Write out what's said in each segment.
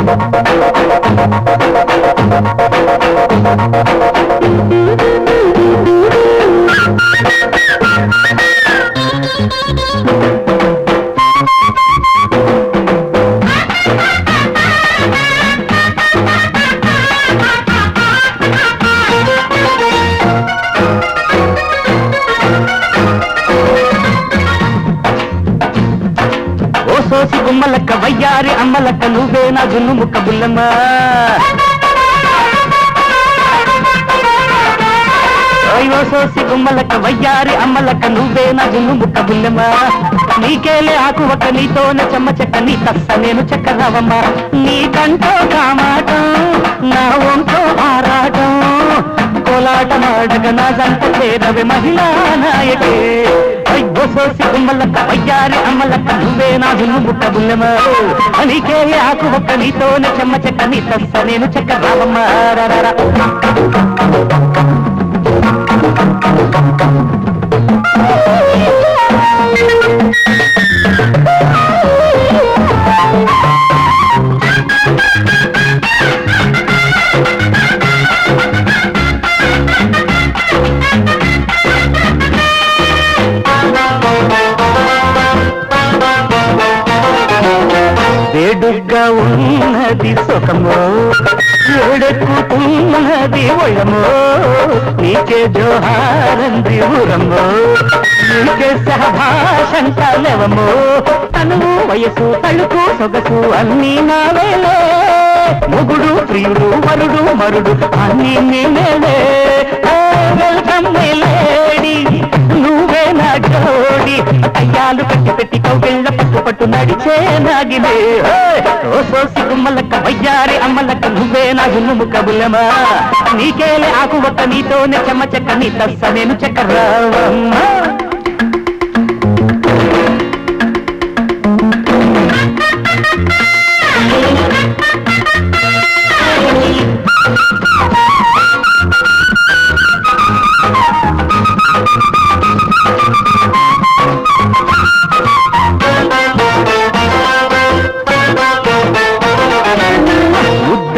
ఓ సోసి బొమ్మలక్క వయ్యారి అమ్మలక్క నువ్వే నా జున్ను ముక్క బుల్లమ్మ అయ్యో సోసి గుమ్మలక్క వయ్యారి అమ్మలక్క నువ్వే నా జున్ను ముక్క బుల్లమ్మ. నీకేలే ఆకు ఒక్క నీతోన చెమ్మ చెక్క నీ తస్స నేను చెక్క రావమ్మ. నీకంటో కామాటం నా ఒంటో ఆరాటం. కోలాటమాడక నా జంట చేరవి మహిళా నాయకే. అయ్యో సోసి గుమ్మలక్క వయ్యారి అమ్మలక్క నువ్వే నా జున్ను బుట్ట బుల్లమ్మ నీకేలే ఆకు ఒక్క నీతోన చెమ్మ చెక్క నీ తస్స నేను చెక్క రావమ్మ. రారా ఉన్నది సుఖమో. ఏడెక్కుతున్నది ఒయమో నీకే జోహారంది ఊరమ్మో నీకే సహభాషంట లేవమో తనువు వయసు తలుపు సొగసు అన్నీ నావేలే. ముగుడు ప్రియుడు వరుడు మరుడు అన్నీ నేనే పట్టు నడిచే నాగినే ఓ సోసి గుమ్మలక్క వయ్యారి అమ్మలక్క నువ్వే నా జున్ను కబులమా. నీకేలే ఆకు ఒక్క నీతోనే చెమ్మ చెక్క నీ తస్స నేను చెక్క రావమ్మా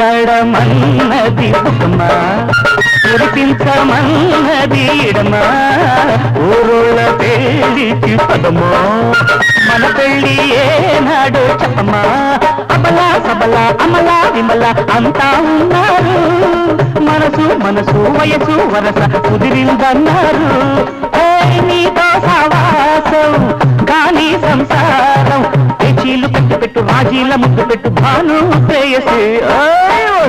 ఉద్దడమన్నది సుఖమా కురిపించమన్నది ఇడమా ఊరుల పెళ్ళికి పదమో? మన పెళ్ళి ఏనాడు చెప్పమా? అబలా సబలా అమలా విమల అంతా ఉన్నారు. మనసు మనసు వయసు వరస కుదిరిందన్నారు. నీతో సవాసం కానీ సంసారం కట్టి ముద్దు పెట్టు భాను ప్రేయసి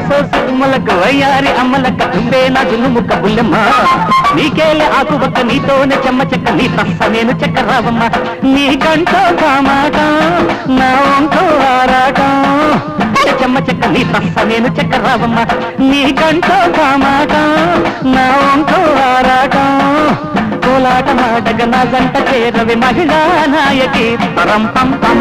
సోసుమలక వయ్యారి అమ్మలక్క తుంబే నా జున్ను ముక్క బుల్లమ్మ. నీకేలే ఆకు ఒక్క నీతోనే చెమ్మ చెక్క నీ తస్స నేను చెక్క రావమ్మ. నీకంటో కామాట నా ఒంటో ఆరాట. చెమ్మ చెక్క నీ తస్స నేను చెక్క రావమ్మ. నీకంటో కామాట నా ఒంటో ఆరాట. కోలాట మాటగ నా జంట చేరవి మహిళా నాయకి. పరం పం పం.